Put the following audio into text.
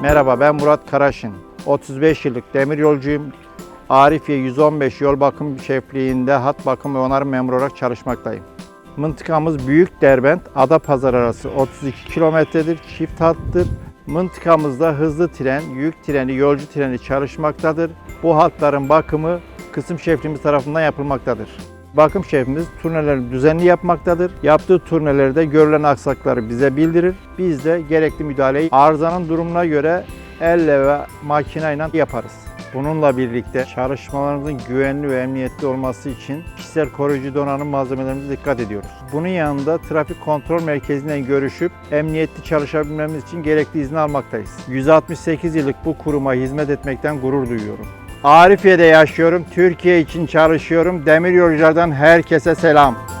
Merhaba ben Murat Karaşin. 35 yıllık demir yolcuyum. Arifiye 115 yol bakım şefliğinde hat bakım ve onarım memuru olarak çalışmaktayım. Mıntıkamız Büyük Derbent, Adapazarı arası 32 kilometredir, çift hattır. Mıntıkamızda hızlı tren, yük treni, yolcu treni çalışmaktadır. Bu hatların bakımı kısım şefliğimiz tarafından yapılmaktadır. Bakım şefimiz turneleri düzenli yapmaktadır. Yaptığı turnelerde görülen aksakları bize bildirir. Biz de gerekli müdahaleyi arızanın durumuna göre elle ve makineyle yaparız. Bununla birlikte çalışmalarımızın güvenli ve emniyetli olması için kişisel koruyucu donanım malzemelerimize dikkat ediyoruz. Bunun yanında trafik kontrol merkezinden görüşüp emniyetli çalışabilmemiz için gerekli izni almaktayız. 168 yıllık bu kuruma hizmet etmekten gurur duyuyorum. Arifiye'de yaşıyorum, Türkiye için çalışıyorum. Demir yolculardan herkese selam.